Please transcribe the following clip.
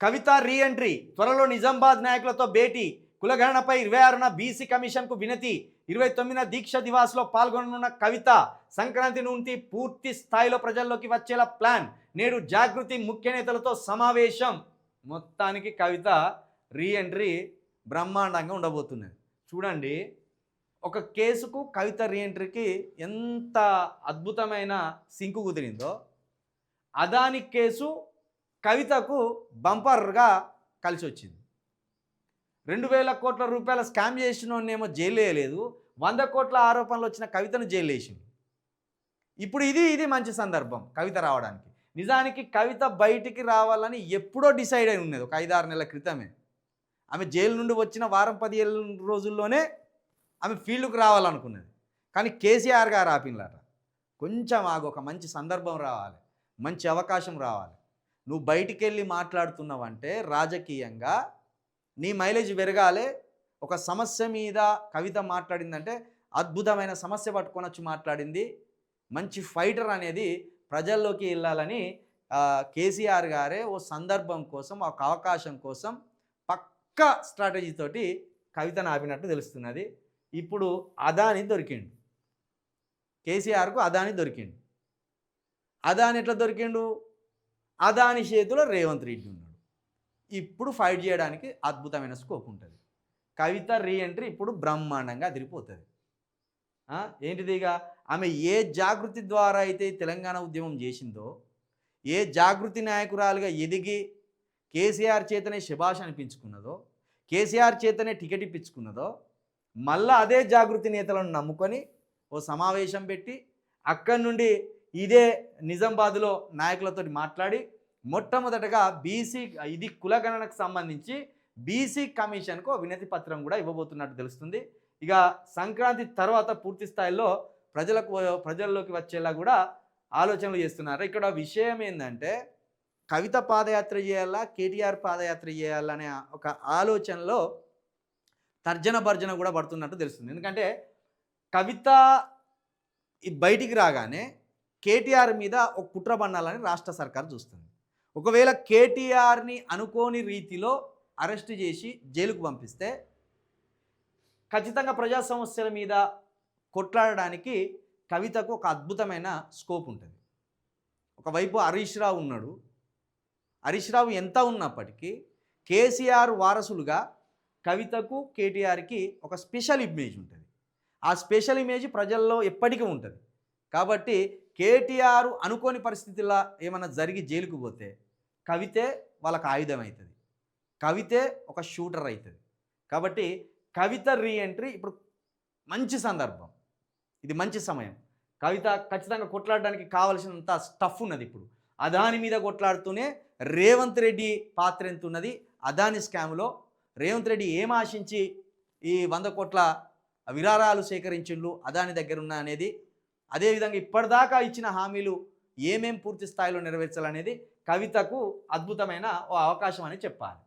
కవిత re entry త్వరలో నిజామాబాద్ నాయకులతో భేటీ. కులగణనపై ఇరవై ఆరున బీసీ కమిషన్కు వినతి. ఇరవై తొమ్మిదిన దీక్ష దివాస్లో పాల్గొననున్న కవిత సంక్రాంతి నుండి పూర్తి స్థాయిలో ప్రజల్లోకి వచ్చేలా ప్లాన్. నేడు జాగృతి ముఖ్య నేతలతో సమావేశం. మొత్తానికి కవిత రీ ఎంట్రీ బ్రహ్మాండంగా ఉండబోతున్నది. చూడండి ఒక కేసుకు కవిత రీ ఎంట్రీకి ఎంత అద్భుతమైన సింకు కుదిరిందో అదాని కేసు కవితకు బంపర్గా కలిసి వచ్చింది రెండు వేల కోట్ల రూపాయల స్కామ్ చేసినోన్నేమో జైలు వేయలేదు. వంద కోట్ల ఆరోపణలు వచ్చిన కవితను జైలు వేసింది ఇప్పుడు ఇది ఇది మంచి సందర్భం కవిత రావడానికి. నిజానికి కవిత బయటికి రావాలని ఎప్పుడో డిసైడ్ అయి ఉన్నది. ఒక ఐదారు నెలల క్రితమే. ఆమె జైలు నుండి వచ్చిన వారం పదిహేను రోజుల్లోనే ఆమె ఫీల్డ్కు రావాలనుకున్నది. కానీ కేసీఆర్ గారు ఆపినలాట కొంచెం ఆగు ఒక మంచి సందర్భం రావాలి. మంచి అవకాశం రావాలి. నువ్వు బయటికి వెళ్ళి మాట్లాడుతున్నావంటే రాజకీయంగా నీ మైలేజ్ పెరగాలి. ఒక సమస్య మీద కవిత మాట్లాడిందంటే అద్భుతమైన సమస్య పట్టుకొని వచ్చి మాట్లాడింది. మంచి ఫైటర్ అనేది ప్రజల్లోకి వెళ్ళాలని కేసీఆర్ గారే ఓ సందర్భం కోసం ఒక అవకాశం కోసం పక్క స్ట్రాటజీతోటి కవితను ఆపినట్టు తెలుస్తున్నది. ఇప్పుడు అదాని దొరికిండు. కేసీఆర్కు అదాని దొరికిండు. అదాని ఎట్లా దొరికిండు? అదాని చేతిలో రేవంత్ రెడ్డి ఉన్నాడు. ఇప్పుడు ఫైట్ చేయడానికి అద్భుతమైన స్కోప్ ఉంటుంది. కవిత రీ ఎంట్రీ ఇప్పుడు బ్రహ్మాండంగా అదిరిపోతుంది. ఏంటిది ఇక? ఆమె ఏ జాగృతి ద్వారా అయితే తెలంగాణ ఉద్యమం చేసిందో ఏ జాగృతి నాయకురాలుగా ఎదిగి కేసీఆర్ చేతనే శభాష్ అనిపించుకున్నదో కేసీఆర్ చేతనే టికెట్ ఇప్పించుకున్నదో మళ్ళా అదే జాగృతి నేతలను నమ్ముకొని ఓ సమావేశం పెట్టి అక్కడి నుండి ఇదే నిజామాబాద్లో నాయకులతో మాట్లాడి మొట్టమొదటగా బీసీ ఇది కులగణనకు సంబంధించి బీసీ కమిషన్కు వినతి పత్రం కూడా ఇవ్వబోతున్నట్టు తెలుస్తుంది. ఇక సంక్రాంతి తర్వాత పూర్తి స్థాయిలో ప్రజలకు ప్రజల్లోకి వచ్చేలా కూడా ఆలోచనలు చేస్తున్నారు. ఇక్కడ విషయం ఏంటంటే కవిత పాదయాత్ర చేయాలా కేటీఆర్ పాదయాత్ర చేయాలనే ఒక ఆలోచనలో తర్జన భర్జన కూడా పడుతున్నట్టు తెలుస్తుంది. ఎందుకంటే కవిత బయటికి రాగానే కేటీఆర్ మీద ఒక కుట్ర బండాలని రాష్ట్ర సర్కార్ చూస్తుంది. ఒకవేళ కేటీఆర్ని అనుకోని రీతిలో అరెస్ట్ చేసి జైలుకు పంపిస్తే ఖచ్చితంగా ప్రజా సమస్యల మీద కొట్లాడడానికి కవితకు ఒక అద్భుతమైన స్కోప్ ఉంటుంది. ఒకవైపు హరీష్ రావు ఉన్నాడు. హరీష్ రావు ఎంత ఉన్నప్పటికీ కేసీఆర్ వారసులుగా కవితకు కేటీఆర్కి ఒక స్పెషల్ ఇమేజ్ ఉంటుంది. ఆ స్పెషల్ ఇమేజ్ ప్రజల్లో ఎప్పటికీ ఉంటుంది. కాబట్టి కేటీఆర్ అనుకోని పరిస్థితుల్లో ఏమైనా జరిగి జైలుకు పోతే కవితే వాళ్ళకి ఆయుధం అవుతుంది కవితే ఒక షూటర్ అవుతుంది కాబట్టి కవిత రీఎంట్రీ ఇప్పుడు మంచి సందర్భం. ఇది మంచి సమయం. కవిత ఖచ్చితంగా కొట్లాడడానికి కావలసినంత స్టఫ్ ఉన్నది ఇప్పుడు. అదాని మీద కొట్లాడుతూనే రేవంత్ రెడ్డి పాత్ర ఎంత ఉన్నది? అదాని స్కామ్లో రేవంత్ రెడ్డి ఏం ఆశించి ఈ వంద కోట్ల విరాళాలు సేకరించిండ్లు అదాని దగ్గర ఉన్న అనేది అదేవిధంగా ఇప్పటిదాకా ఇచ్చిన హామీలు ఏమేం పూర్తి స్థాయిలో నెరవేర్చాలనేది కవితకు అద్భుతమైన ఓ అవకాశం అని చెప్పాలి.